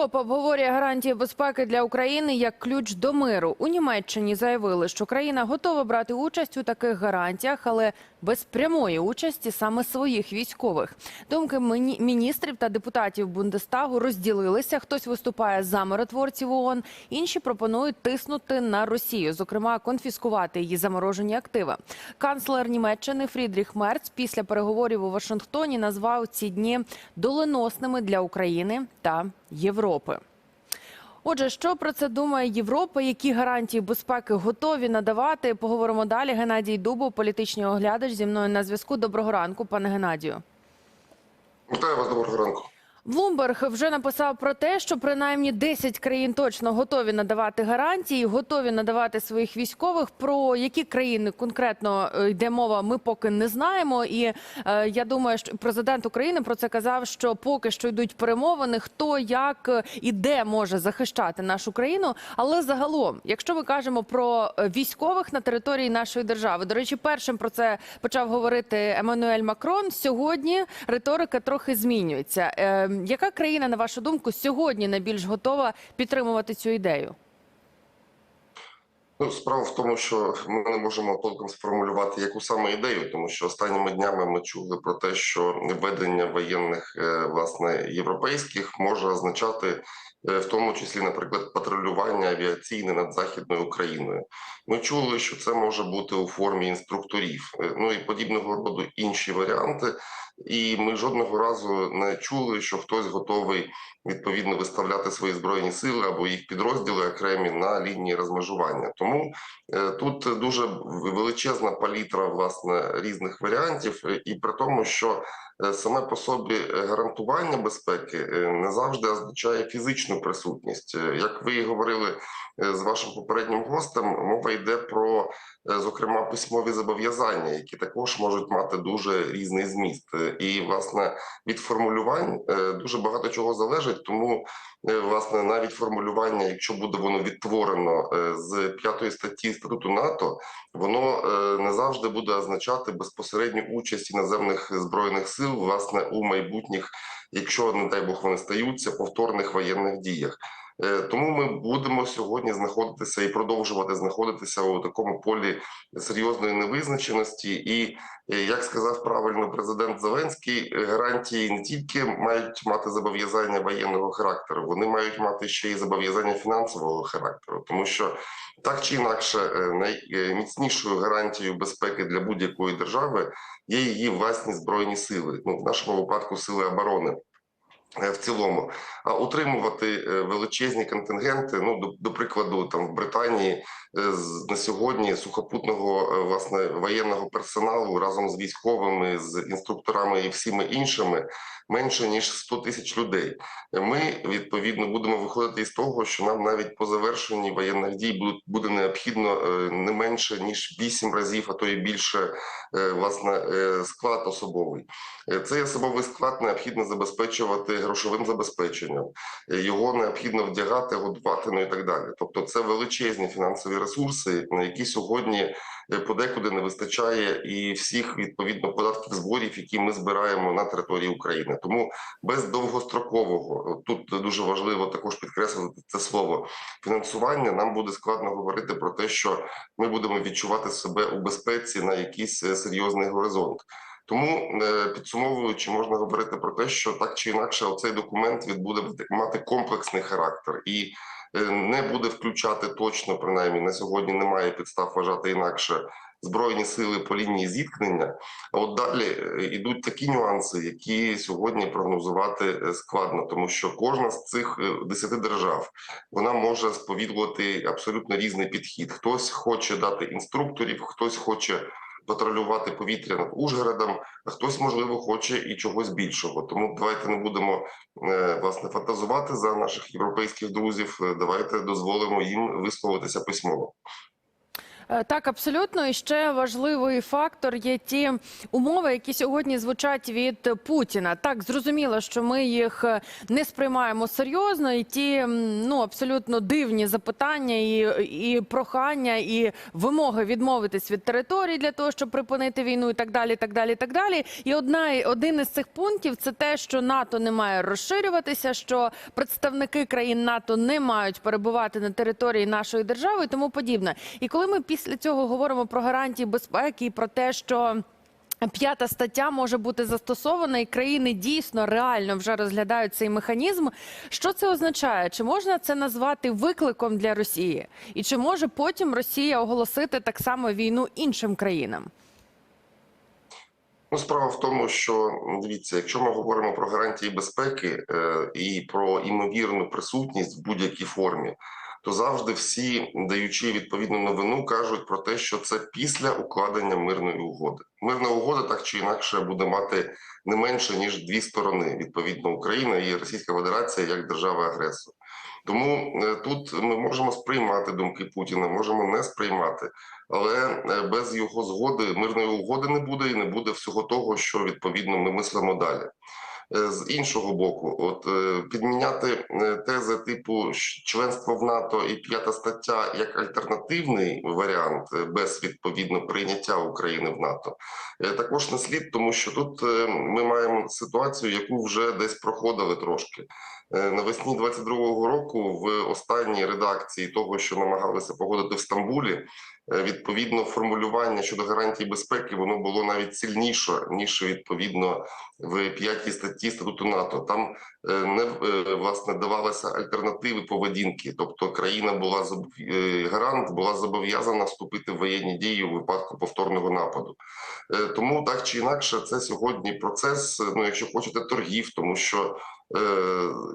Європа обговорює гарантії безпеки для України як ключ до миру. У Німеччині заявили, що країна готова брати участь у таких гарантіях, але без прямої участі саме своїх військових. Думки міні- міністрів та депутатів Бундестагу розділилися. Хтось виступає за миротворців ООН, інші пропонують тиснути на Росію, зокрема конфіскувати її заморожені активи. Канцлер Німеччини Фрідріх Мерц після переговорів у Вашингтоні назвав ці дні доленосними для України та Європи. Отже, що про це думає Європа? Які гарантії безпеки готові надавати? Поговоримо далі. Геннадій Дубов, політичний оглядач, зі мною на зв'язку. Доброго ранку, пане Геннадію. Вітаю вас доброго ранку. Блумберг вже написав про те, що принаймні 10 країн точно готові надавати гарантії, готові надавати своїх військових. Про які країни конкретно е, йде мова, ми поки не знаємо. І е, я думаю, що президент України про це казав, що поки що йдуть перемовини, хто як е, і де може захищати нашу країну. Але загалом, якщо ми кажемо про е, військових на території нашої держави, до речі, першим про це почав говорити Еммануель Макрон. Сьогодні риторика трохи змінюється. Е, яка країна, на вашу думку, сьогодні найбільш готова підтримувати цю ідею? Ну, справа в тому, що ми не можемо толком сформулювати яку саме ідею, тому що останніми днями ми чули про те, що введення воєнних е, власне європейських може означати в тому числі, наприклад, патрулювання авіаційне над західною Україною. Ми чули, що це може бути у формі інструкторів, е, ну і подібного роду інші варіанти. І ми жодного разу не чули, що хтось готовий відповідно виставляти свої збройні сили або їх підрозділи окремі на лінії розмежування. Тому е, тут дуже величезна палітра власне різних варіантів, е, і при тому, що е, саме по собі е, гарантування безпеки е, не завжди означає фізичну присутність. Е, Як ви говорили е, з вашим попереднім гостем, мова йде про е, зокрема письмові зобов'язання, які також можуть мати дуже різний зміст. Е, І власне від формулювань е, дуже багато чого залежить. Тому е, власне навіть формулювання, якщо буде воно відтворено е, з п'ятої статті статуту НАТО, воно е, не завжди буде означати безпосередню участь іноземних збройних сил власне у майбутніх, якщо не дай Бог вони стаються, повторних воєнних діях. Е, Тому ми будемо сьогодні знаходитися і продовжувати знаходитися у такому полі серйозної невизначеності. І е, як сказав правильно президент Зеленський, гарантії не тільки мають мати зобов'язання воєнного характеру, вони мають мати ще й зобов'язання фінансового характеру, тому що так чи інакше е, найміцнішою гарантією безпеки для будь-якої держави є її власні збройні сили. Ну в нашому випадку сили оборони. Е, В цілому, а утримувати е, величезні контингенти. Ну до, до прикладу, там в Британії е, на сьогодні сухопутного власне воєнного персоналу разом з військовими, з інструкторами і всіми іншими менше ніж 100 тисяч людей. Ми відповідно будемо виходити із того, що нам навіть по завершенні воєнних дій буде, необхідно не менше ніж 8 разів, а то і більше власне е, склад особовий. Е, Цей особовий склад необхідно забезпечувати грошовим забезпеченням. Е, Його необхідно вдягати, годувати, ну і так далі. Тобто, це величезні фінансові ресурси, на які сьогодні е, подекуди не вистачає і всіх відповідно податків зборів, які ми збираємо на території України. Тому без довгострокового тут дуже важливо також підкреслити це слово фінансування. Нам буде складно говорити про те, що ми будемо відчувати себе у безпеці на якийсь е, серйозний горизонт. Тому е, підсумовуючи, можна говорити про те, що так чи інакше, цей документ він буде мати комплексний характер і е, не буде включати точно, принаймні на сьогодні немає підстав вважати інакше збройні сили по лінії зіткнення. А от далі е, йдуть такі нюанси, які сьогодні прогнозувати е, складно, тому що кожна з цих е, десяти держав вона може сповідувати абсолютно різний підхід. Хтось хоче дати інструкторів, хтось хоче патрулювати повітря над Ужгородом, а хтось, можливо, хоче і чогось більшого. Тому давайте не будемо е, власне фантазувати за наших європейських друзів. Е, Давайте дозволимо їм висловитися письмово. Е, Так, абсолютно. І ще важливий фактор є ті умови, які сьогодні звучать від Путіна. Так, зрозуміло, що ми їх е, не сприймаємо серйозно, і ті ну абсолютно дивні запитання, і, і прохання, і вимоги відмовитись від території для того, щоб припинити війну, і так далі. Так далі, так далі. І одна один із цих пунктів це те, що НАТО не має розширюватися, що представники країн НАТО не мають перебувати на території нашої держави і тому подібне. І коли ми після цього говоримо про гарантії безпеки і про те, що П'ята стаття може бути застосована, і країни дійсно реально вже розглядають цей механізм. Що це означає? Чи можна це назвати викликом для Росії? І чи може потім Росія оголосити так само війну іншим країнам? Ну, справа в тому, що дивіться, якщо ми говоримо про гарантії безпеки е, і про імовірну присутність в будь-якій формі, то завжди всі, даючи відповідну новину, кажуть про те, що це після укладення мирної угоди. Мирна угода так чи інакше буде мати не менше ніж дві сторони: відповідно, Україна і Російська Федерація як держава-агресор. Тому е, тут ми можемо сприймати думки Путіна, можемо не сприймати, але е, без його згоди мирної угоди не буде і не буде всього того, що відповідно ми мислимо далі. Е, З іншого боку, от е, підміняти е, тези типу членство в НАТО і п'ята стаття як альтернативний варіант без відповідно прийняття України в НАТО, також не слід, тому що тут ми маємо ситуацію, яку вже десь проходили трошки. Навесні 22-го року в останній редакції того, що намагалися погодити в Стамбулі, відповідно формулювання щодо гарантій безпеки воно було навіть сильніше ніж відповідно в п'ятій статті статуту НАТО. Там е, не е, власне давалися альтернативи поведінки, тобто країна була е, гарант була зобов'язана вступити в воєнні дії у випадку повторного нападу. Е, Тому так чи інакше, це сьогодні процес, е, ну якщо хочете, торгів, тому що е,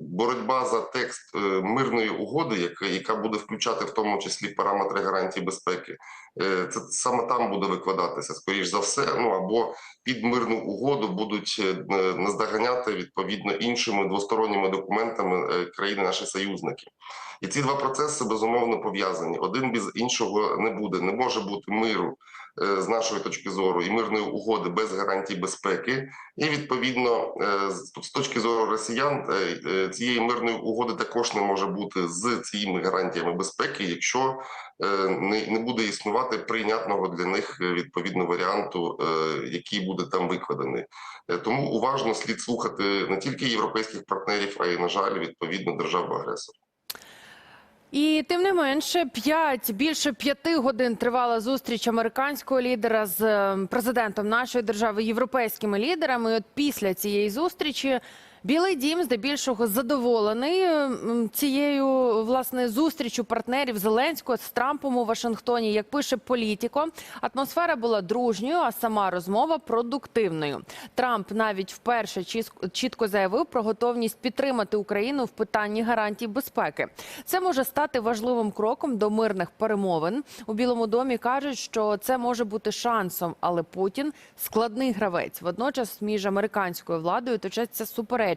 боротьба за текст е, мирної угоди, яка, буде включати в тому числі параметри гарантії безпеки, е, це саме там буде викладатися, скоріш за все. Ну або під мирну угоду будуть е, наздоганяти відповідно іншими двосторонніми документами е, країни наші союзники. І ці два процеси безумовно пов'язані. Один без іншого не буде. Не може бути миру е, з нашої точки зору і мирної угоди без гарантій безпеки. І відповідно е, з точки зору росіян е, е, цієї мирної угоди також не може бути з цими гарантіями безпеки, якщо е, не, буде існувати прийнятного для них е, відповідно варіанту, е, який буде там викладений. Е, Тому уважно слід слухати не тільки європейських партнерів, а й на жаль, відповідно державу агресора. І тим не менше, п'ять більше п'яти годин тривала зустріч американського лідера з е, президентом нашої держави, європейськими лідерами. І От після цієї зустрічі Білий Дім здебільшого задоволений е, цією власне зустрічю партнерів Зеленського з Трампом у Вашингтоні. Як пише Політіко, атмосфера була дружньою, а сама розмова продуктивною. Трамп навіть вперше чітко заявив про готовність підтримати Україну в питанні гарантій безпеки. Це може стати важливим кроком до мирних перемовин. У Білому домі кажуть, що це може бути шансом, але Путін складний гравець. Водночас між американською владою точаться суперечки.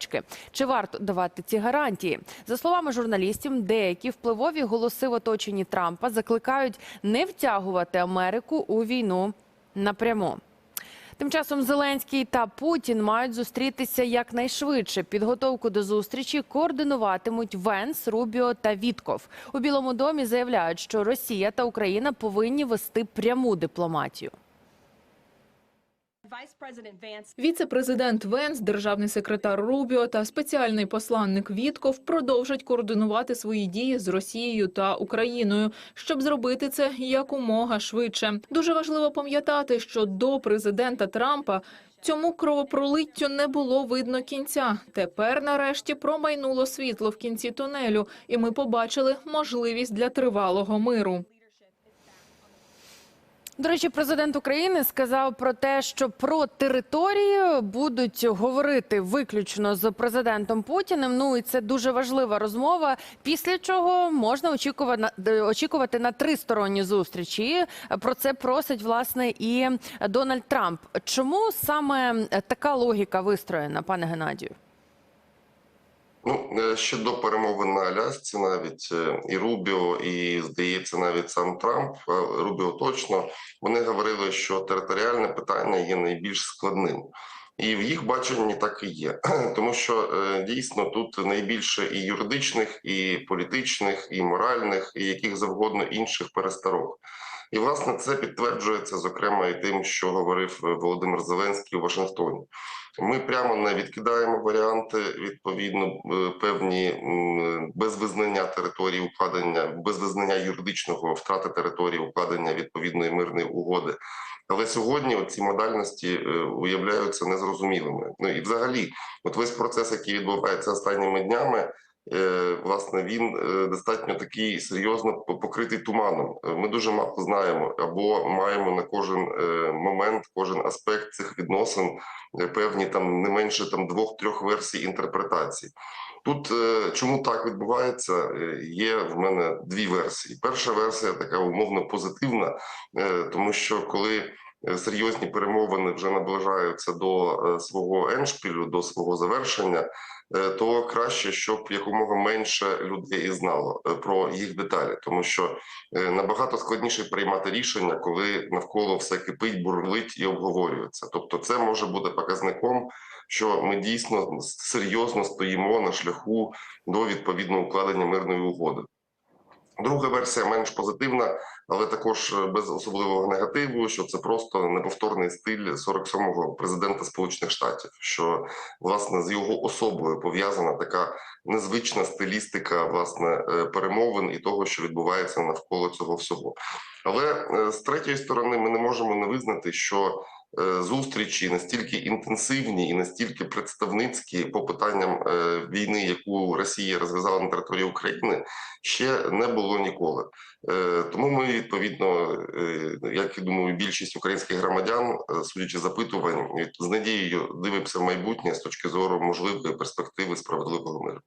Чи варто давати ці гарантії? За словами журналістів, деякі впливові голоси в оточенні Трампа закликають не втягувати Америку у війну напряму. Тим часом Зеленський та Путін мають зустрітися якнайшвидше. Підготовку до зустрічі координуватимуть Венс, Рубіо та Вітков. У Білому домі заявляють, що Росія та Україна повинні вести пряму дипломатію. Віце-президент Венс, державний секретар Рубіо та спеціальний посланник Вітков продовжать координувати свої дії з Росією та Україною, щоб зробити це якомога швидше. Дуже важливо пам'ятати, що до президента Трампа цьому кровопролиттю не було видно кінця. Тепер, нарешті, промайнуло світло в кінці тунелю, і ми побачили можливість для тривалого миру. До речі, президент України сказав про те, що про території будуть говорити виключно з президентом Путіним. Ну і це дуже важлива розмова. Після чого можна очікувати очікувати на тристоронні зустрічі. Про це просить власне і Дональд Трамп. Чому саме така логіка вистроєна, пане Геннадію? Ну, е, ще до перемовин на Алясці навіть е, і Рубіо, і, здається, навіть сам Трамп, Рубіо точно, вони говорили, що територіальне питання є найбільш складним. І в їх баченні так і є, тому що е, дійсно тут найбільше і юридичних, і політичних, і моральних, і яких завгодно інших пересторог. І власне це підтверджується зокрема і тим, що говорив е, Володимир Зеленський у Вашингтоні. Ми прямо не відкидаємо варіанти відповідно е, певні без визнання території укладення, без визнання юридичного втрати території укладення відповідної мирної угоди. Але сьогодні ці модальності е, уявляються незрозумілими. Ну і взагалі, от весь процес, який відбувається останніми днями. Е, Власне, він е, достатньо такий серйозно покритий туманом. Е, Ми дуже мало знаємо або маємо на кожен момент, кожен аспект цих відносин певні там не менше там двох-трьох версій інтерпретацій. Тут чому так відбувається? Є в мене дві версії. Перша версія така умовно позитивна, тому що коли серйозні перемовини вже наближаються до свого еншпілю, до свого завершення, то краще, щоб якомога менше людей знало е, про їх деталі, тому що е, набагато складніше приймати рішення, коли навколо все кипить, бурлить і обговорюється. Тобто, це може бути показником що ми дійсно серйозно стоїмо на шляху до відповідного укладення мирної угоди. Друга версія менш позитивна, але також е, без особливого негативу, що це просто неповторний стиль 47-го президента Сполучених Штатів, що власне з його особою пов'язана така незвична стилістика власне е, перемовин і того, що відбувається навколо цього всього. Але е, з третьої сторони, ми не можемо не визнати, що зустрічі настільки інтенсивні і настільки представницькі по питанням е, війни, яку Росія розв'язала на території України, ще не було ніколи. Е, Тому ми відповідно, е, як я думаю, більшість українських громадян, е, судячи запитувань, з надією дивимося в майбутнє з точки зору можливої перспективи справедливого миру.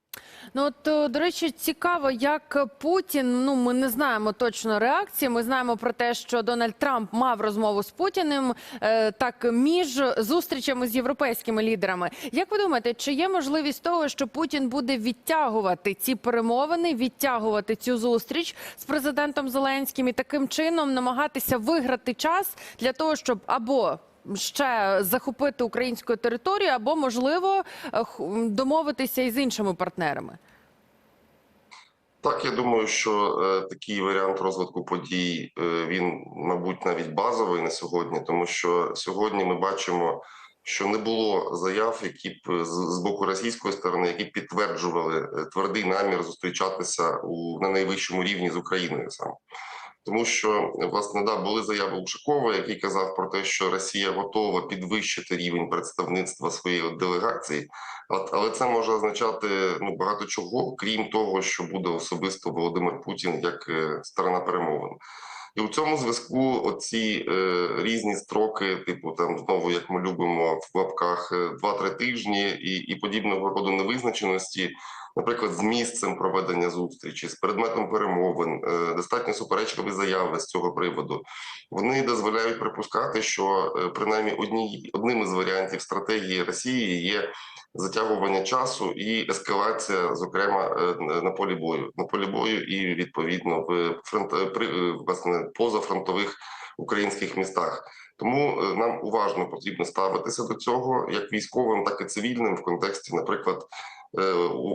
Ну от е, до речі, цікаво, як Путін. Ну ми не знаємо точно реакції. Ми знаємо про те, що Дональд Трамп мав розмову з Путіним е, так між зустрічами з європейськими лідерами. Як ви думаєте, чи є можливість того, що Путін буде відтягувати ці перемовини, відтягувати цю зустріч з президентом Зеленським і таким чином намагатися виграти час для того, щоб або ще захопити українську територію, або можливо е, домовитися із іншими партнерами? Так, я думаю, що е, такий варіант розвитку подій е, він, мабуть, навіть базовий на сьогодні, тому що сьогодні ми бачимо, що не було заяв, які б з, з боку російської сторони, які б підтверджували е, твердий намір зустрічатися у на найвищому рівні з Україною саме. Тому що власне да були заяви Ушакова, який казав про те, що Росія готова підвищити рівень представництва своєї делегації, але це може означати ну багато чого, крім того, що буде особисто Володимир Путін як е, сторона перемовин. І у цьому зв'язку оці е, різні строки, типу там знову, як ми любимо в лапках е, 2-3 тижні і, і подібного роду невизначеності, наприклад, з місцем проведення зустрічі, з предметом перемовин, е, достатньо суперечливі заяви з цього приводу. Вони дозволяють припускати, що е, принаймні одні, одним із варіантів стратегії Росії є затягування часу і ескалація, зокрема е, на полі бою, на полі бою і відповідно в фронт при власне позафронтових українських містах. Тому нам уважно потрібно ставитися до цього як військовим, так і цивільним в контексті, наприклад,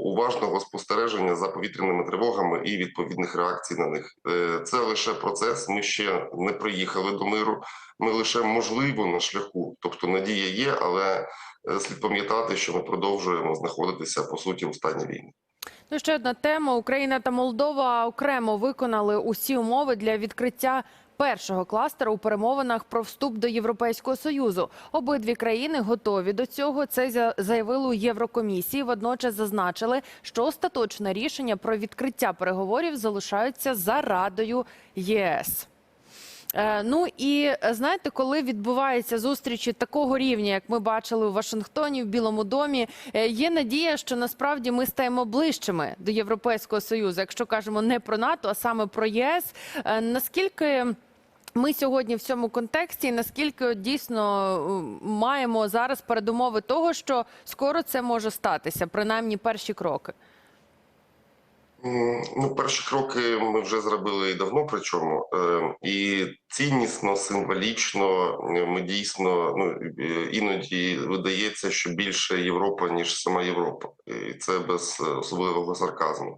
уважного спостереження за повітряними тривогами і відповідних реакцій на них. Е, Це лише процес. Ми ще не приїхали до миру. Ми лише можливо на шляху, тобто надія є, але е, слід пам'ятати, що ми продовжуємо знаходитися по суті у стані війни. Ну, ще одна тема: Україна та Молдова окремо виконали усі умови для відкриття. Першого кластера у перемовинах про вступ до Європейського союзу обидві країни готові до цього. Це заявило у Єврокомісії. Водночас зазначили, що остаточне рішення про відкриття переговорів залишаються за радою ЄС. Е, Ну і е, знаєте, коли відбуваються зустрічі такого рівня, як ми бачили у Вашингтоні, в Білому домі, е, є надія, що насправді ми стаємо ближчими до Європейського союзу, якщо кажемо не про НАТО, а саме про ЄС. Наскільки ми сьогодні в цьому контексті, наскільки дійсно маємо зараз передумови того, що скоро це може статися, принаймні перші кроки. Ну, перші кроки ми вже зробили і давно, причому Е, і ціннісно, символічно е, ми дійсно ну іноді видається, що більше Європа ніж сама Європа, і це без е, особливого сарказму.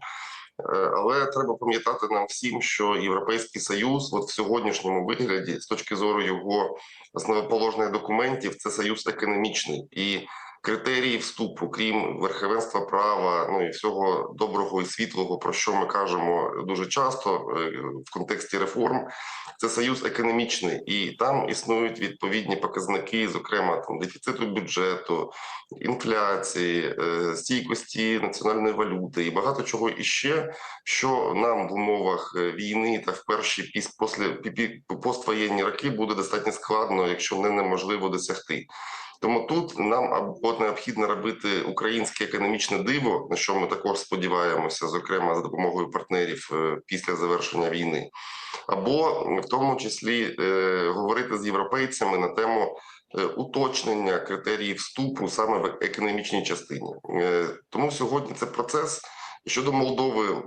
Але треба пам'ятати нам всім, що Європейський Союз, от в сьогоднішньому вигляді, з точки зору його основоположних документів, це союз економічний і критерії вступу, крім верховенства права, ну і всього доброго і світлого, про що ми кажемо дуже часто е, в контексті реформ. Це союз економічний, і там існують відповідні показники, зокрема там дефіциту бюджету, інфляції, е, стійкості національної валюти і багато чого іще, що нам в умовах е, війни та в перші піс після пі- пі- поствоєнні роки буде достатньо складно, якщо не неможливо досягти. Тому тут нам або необхідно робити українське економічне диво, на що ми також сподіваємося, зокрема за допомогою партнерів е, після завершення війни, або в тому числі е, говорити з європейцями на тему е, уточнення критеріїв вступу саме в економічній частині. Тому сьогодні це процес щодо Молдови.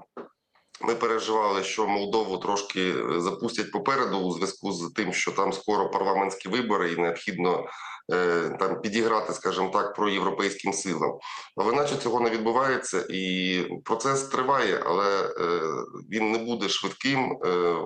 Ми переживали, що Молдову трошки е, запустять попереду у зв'язку з тим, що там скоро парламентські вибори, і необхідно е, там підіграти, скажімо так, проєвропейським силам. Але наче цього не відбувається, і процес триває, але е, він не буде швидким, е,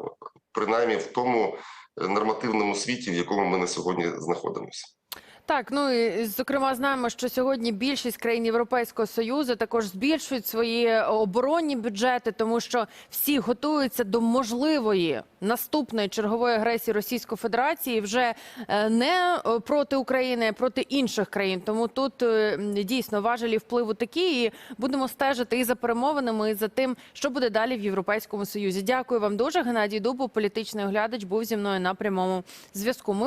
принаймні в тому нормативному світі, в якому ми на сьогодні знаходимося. Так, ну і зокрема знаємо, що сьогодні більшість країн Європейського союзу також збільшують свої оборонні бюджети, тому що всі готуються до можливої наступної чергової агресії Російської Федерації вже е, не е, проти України, а проти інших країн. Тому тут е, дійсно важелі впливу такі, і будемо стежити і за перемовинами, і за тим, що буде далі в Європейському Союзі. Дякую вам дуже. Геннадій Дубов, політичний оглядач, був зі мною на прямому зв'язку. Ми